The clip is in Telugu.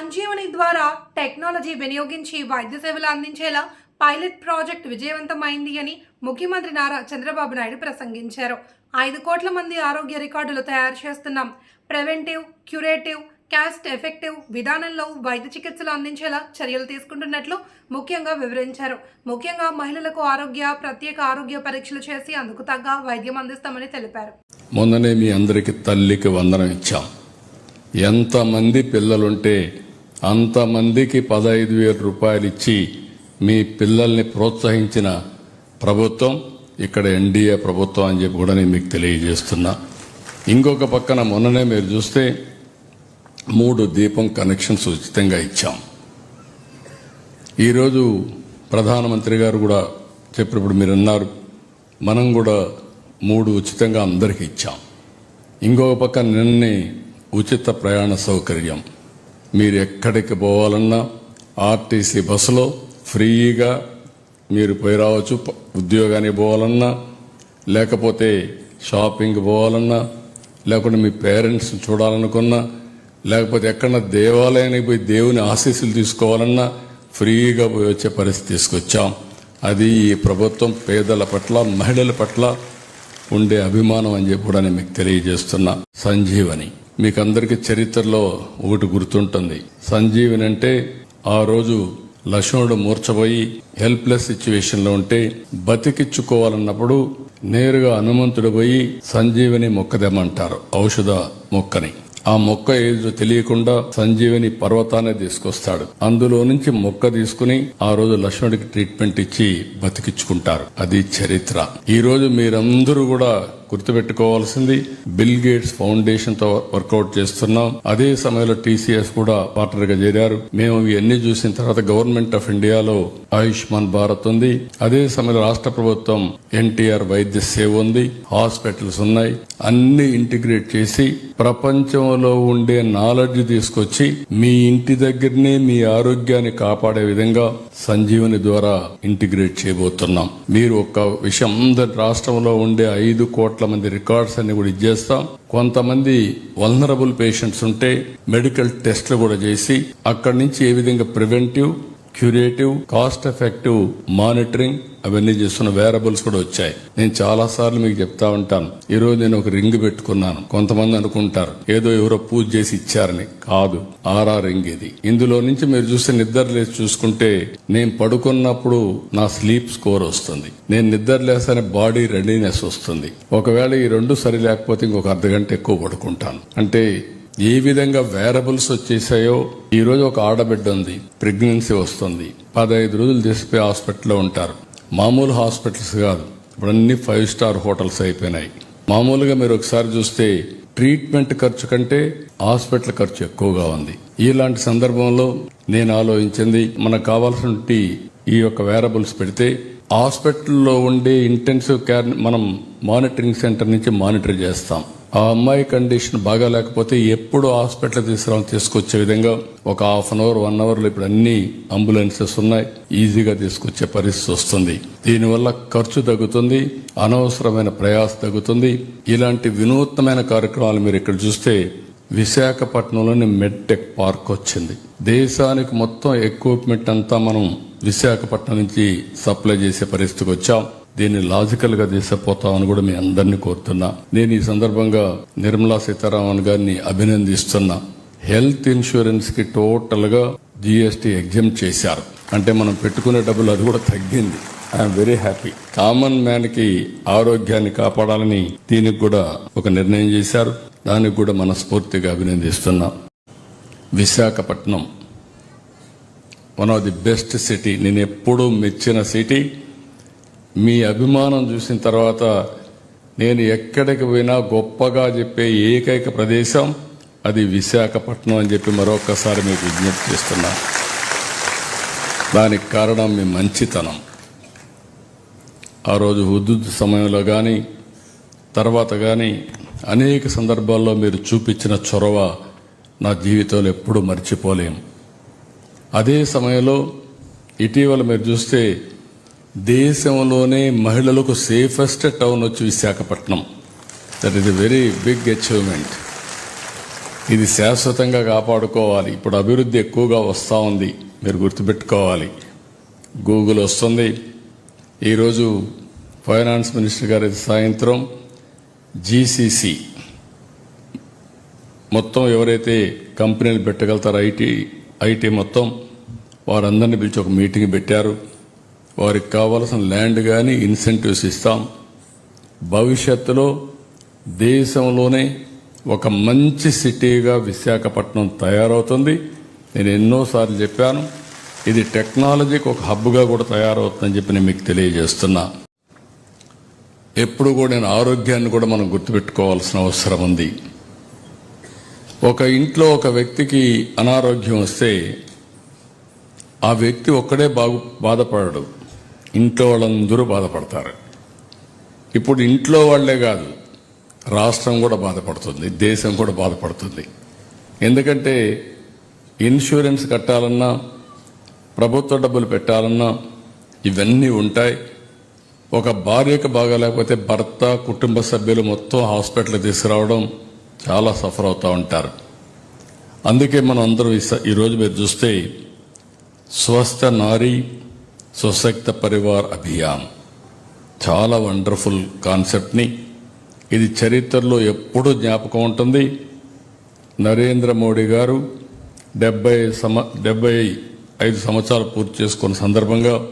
సంజీవని ద్వారా టెక్నాలజీ వినియోగించి వైద్య సేవలు అందించేలా పైలట్ ప్రాజెక్ట్ విజయవంతమైంది అని ముఖ్యమంత్రి నారా చంద్రబాబు నాయుడు ప్రసంగించారు. ఐదు కోట్ల మంది ఆరోగ్య రికార్డులు తయారు చేస్తున్నాం. ప్రివెంటివ్ క్యూరేటివ్ క్యాస్ట్ ఎఫెక్టివ్ విధానంలో వైద్య చికిత్సలు అందించేలా చర్యలు తీసుకుంటున్నట్లు ముఖ్యంగా వివరించారు. ముఖ్యంగా మహిళలకు ఆరోగ్య ప్రత్యేక ఆరోగ్య పరీక్షలు చేసి అందుకు తగ్గ వైద్యం అందిస్తామని తెలిపారు. మొన్ననే మీ అందరికీ తల్లికి వందనం ఇచ్చాం. ఎంతమంది పిల్లలుంటే అంతమందికి పదహైదు వేల రూపాయలు ఇచ్చి మీ పిల్లల్ని ప్రోత్సహించిన ప్రభుత్వం ఇక్కడ ఎన్డీఏ ప్రభుత్వం అని చెప్పి కూడా నేను మీకు తెలియజేస్తున్నా. ఇంకొక పక్కన మొన్ననే మీరు చూస్తే మూడు దీపం కనెక్షన్స్ ఉచితంగా ఇచ్చాం. ఈరోజు ప్రధానమంత్రి గారు కూడా చెప్పినప్పుడు మీరు అన్నారు మనం కూడా మూడు ఉచితంగా అందరికి ఇచ్చాం. ఇంకొక పక్క నిన్నే ఉచిత ప్రయాణ సౌకర్యం. మీరు ఎక్కడికి పోవాలన్నా ఆర్టీసీ బస్సులో ఫ్రీగా మీరు పోయి రావచ్చు. ఉద్యోగానికి పోవాలన్నా లేకపోతే షాపింగ్ పోవాలన్నా లేకుంటే మీ పేరెంట్స్ని చూడాలనుకున్నా లేకపోతే ఎక్కడన్నా దేవాలయానికి పోయి దేవుని ఆశీస్సులు తీసుకోవాలన్నా ఫ్రీగా పోయి వచ్చే పరిస్థితి తీసుకొచ్చాం. అది ఈ ప్రభుత్వం పేదల పట్ల మహిళల పట్ల ఉండే అభిమానం అని చెప్పి కూడా నేను మీకు తెలియజేస్తున్నా. సంజీవని. మీకు అందరికీ చరిత్రలో ఒకటి గుర్తుంటుంది. సంజీవిని అంటే ఆ రోజు లక్ష్మణుడు మూర్చబోయి హెల్ప్లెస్ సిచ్యువేషన్లో ఉంటే బతికిచ్చుకోవాలన్నప్పుడు నేరుగా హనుమంతుడు పోయి సంజీవిని మొక్కదేమంటారు ఔషధ మొక్కని. ఆ మొక్క ఏదో తెలియకుండా సంజీవిని పర్వతాన్ని తీసుకొస్తాడు. అందులో నుంచి మొక్క తీసుకుని ఆ రోజు లక్ష్మణుడికి ట్రీట్మెంట్ ఇచ్చి బతికించుకుంటారు అది చరిత్ర. ఈ రోజు మీరందరూ కూడా గుర్తుపెట్టుకోవాల్సింది బిల్ గేట్స్ ఫౌండేషన్తో వర్కౌట్ చేస్తున్నాం. అదే సమయంలో టీసీఎస్ కూడా పార్ట్నర్గా చేరారు. మేము ఇవన్నీ చూసిన తర్వాత గవర్నమెంట్ ఆఫ్ ఇండియాలో ఆయుష్మాన్ భారత్ ఉంది. అదే సమయంలో రాష్ట్ర ప్రభుత్వం ఎన్టీఆర్ వైద్య సేవ ఉంది. హాస్పిటల్స్ ఉన్నాయి. అన్ని ఇంటిగ్రేట్ చేసి ప్రపంచంలో ఉండే నాలెడ్జ్ తీసుకొచ్చి మీ ఇంటి దగ్గరనే మీ ఆరోగ్యాన్ని కాపాడే విధంగా సంజీవని ద్వారా ఇంటిగ్రేట్ చేయబోతున్నాం. మీరు ఒక విషయం అందరి రాష్ట్రంలో ఉండే ఐదు కోట్ల మంది రికార్డ్స్ అన్ని కూడా ఇచ్చేస్తాం. కొంతమంది వల్నరబుల్ పేషెంట్స్ ఉంటే మెడికల్ టెస్ట్లు కూడా చేసి అక్కడి నుంచి ఏ విధంగా preventive curative cost effective monitoring అవన్నీ చేస్తున్న వేరబుల్స్ కూడా వచ్చాయి. నేను చాలా సార్లు మీకు చెప్తా ఉంటాను. ఈ రోజు నేను ఒక రింగ్ పెట్టుకున్నాను. కొంతమంది అనుకుంటారు ఏదో ఎవరో పూజ చేసి ఇచ్చారని. కాదు ఆరా రింగ్ ఇది. ఇందులో నుంచి మీరు చూస్తే నిద్ర లేచి చూసుకుంటే నేను పడుకున్నప్పుడు నా స్లీప్ స్కోర్ వస్తుంది. నేను నిద్ర లేసానే బాడీ రెడీనెస్ వస్తుంది. ఒకవేళ ఈ రెండు సరి లేకపోతే ఇంకొక అర్ధ గంట ఎక్కువ పడుకుంటాను. అంటే ఏ విధంగా వేరబుల్స్ వచ్చేసాయో ఈరోజు ఒక ఆడబిడ్డ ఉంది ప్రెగ్నెన్సీ వస్తుంది. పదహైదు రోజులు తీసిపోయి హాస్పిటల్లో ఉంటారు. మామూలు హాస్పిటల్స్ కాదు ఇప్పుడు అన్ని ఫైవ్ స్టార్ హోటల్స్ అయిపోయినాయి. మామూలుగా మీరు ఒకసారి చూస్తే ట్రీట్మెంట్ ఖర్చు కంటే హాస్పిటల్ ఖర్చు ఎక్కువగా ఉంది. ఇలాంటి సందర్భంలో నేను ఆలోచించింది మనకు కావాల్సిన ఈ యొక్క వేరబుల్స్ పెడితే హాస్పిటల్లో ఉండే ఇంటెన్సివ్ కేర్ మనం మానిటరింగ్ సెంటర్ నుంచి మానిటర్ చేస్తాం. ఆ అమ్మాయి కండిషన్ బాగా లేకపోతే ఎప్పుడు హాస్పిటల్ తీసుకురావాలి తీసుకొచ్చే విధంగా ఒక హాఫ్ అన్ అవర్ వన్ అవర్లో ఇప్పుడు అన్ని అంబులెన్సెస్ ఉన్నాయి. ఈజీగా తీసుకొచ్చే పరిస్థితి వస్తుంది. దీనివల్ల ఖర్చు తగ్గుతుంది అనవసరమైన ప్రయాస తగ్గుతుంది. ఇలాంటి వినూత్నమైన కార్యక్రమాలు మీరు ఇక్కడ చూస్తే విశాఖపట్నంలోని మెడ్టెక్ పార్క్ వచ్చింది. దేశానికి మొత్తం ఎక్విప్మెంట్ అంతా మనం విశాఖపట్నం నుంచి సప్లై చేసే పరిస్థితికి వచ్చాం. దీన్ని లాజికల్గా తీసుకుపోతామని కూడా మీ అందరినీ కోరుతున్నా. నేను ఈ సందర్భంగా నిర్మలా సీతారామన్ గారిని అభినందిస్తున్నా. హెల్త్ ఇన్సూరెన్స్కి టోటల్గా ఎగ్జామ్ చేశారు. అంటే మనం పెట్టుకునే డబ్బులు అది కూడా తగ్గింది. ఐఎమ్ వెరీ హ్యాపీ కామన్ మ్యాన్కి ఆరోగ్యాన్ని కాపాడాలని దీనికి కూడా ఒక నిర్ణయం చేశారు. దానికి కూడా మనస్ఫూర్తిగా అభినందిస్తున్నాం. Visakhapatnam one of the best city నేను ఎప్పుడూ మెచ్చిన సిటీ మీ అభిమానం చూసిన తర్వాత నేను ఎక్కడికి పోయినా గొప్పగా చెప్పే ఏకైక ప్రదేశం అది విశాఖపట్నం అని చెప్పి మరొకసారి మీకు విజ్ఞప్తి చేస్తున్నా. దానికి కారణం మీ మంచితనం. ఆ రోజు హుద్దుద్ సమయంలో కానీ తర్వాత కానీ అనేక సందర్భాల్లో మీరు చూపించిన చొరవ నా జీవితంలో ఎప్పుడూ మర్చిపోలేం. అదే సమయంలో ఇటీవల మీరు చూస్తే దేశంలోనే మహిళలకు సేఫెస్ట్ టౌన్ వచ్చి Visakhapatnam. That is a very big achievement ఇది శాశ్వతంగా కాపాడుకోవాలి. ఇప్పుడు అభివృద్ధి ఎక్కువగా వస్తూ ఉంది. మీరు గుర్తుపెట్టుకోవాలి. గూగుల్ వస్తుంది. ఈరోజు ఫైనాన్స్ మినిస్టర్ గారి సాయంత్రం జీసీసీ మొత్తం ఎవరైతే కంపెనీలు పెట్టగలుగుతారో ఐటీ ఐటీ మొత్తం వారందరినీ పిలిచి ఒక మీటింగ్ పెట్టారు. వారికి కావలసిన ల్యాండ్ కానీ ఇన్సెంటివ్స్ ఇస్తాం. భవిష్యత్తులో దేశంలోనే ఒక మంచి సిటీగా విశాఖపట్నం తయారవుతుంది. నేను ఎన్నోసార్లు చెప్పాను ఇది టెక్నాలజీకి ఒక హబ్గా కూడా తయారవుతుందని చెప్పి నేను మీకు తెలియజేస్తున్నా. ఎప్పుడు కూడా నేను ఆరోగ్యాన్ని కూడా మనం గుర్తుపెట్టుకోవాల్సిన అవసరం ఉంది. ఒక ఇంట్లో ఒక వ్యక్తికి అనారోగ్యం వస్తే ఆ వ్యక్తి ఒక్కడే బాగు బాధపడడు. ఇంట్లో వాళ్ళందరూ బాధపడతారు. ఇప్పుడు ఇంట్లో వాళ్ళే కాదు రాష్ట్రం కూడా బాధపడుతుంది దేశం కూడా బాధపడుతుంది. ఎందుకంటే ఇన్సూరెన్స్ కట్టాలన్నా ప్రభుత్వ డబ్బులు పెట్టాలన్నా ఇవన్నీ ఉంటాయి. ఒక భార్యకు బాగాలేకపోతే భర్త కుటుంబ సభ్యులు మొత్తం హాస్పిటల్కి తీసుకురావడం చాలా సఫర్ అవుతూ ఉంటారు. అందుకే మనం అందరం ఈ- ఈరోజు మీరు చూస్తే స్వస్థ నారీ సుశక్త పరివార్ అభియాన్. చాలా వండర్ఫుల్ కాన్సెప్ట్ని. ఇది చరిత్రలో ఎప్పుడూ జ్ఞాపకం ఉంటుంది. నరేంద్ర మోడీ గారు డెబ్బై సమ డెబ్బై ఐదు సంవత్సరాలు పూర్తి చేసుకున్న సందర్భంగా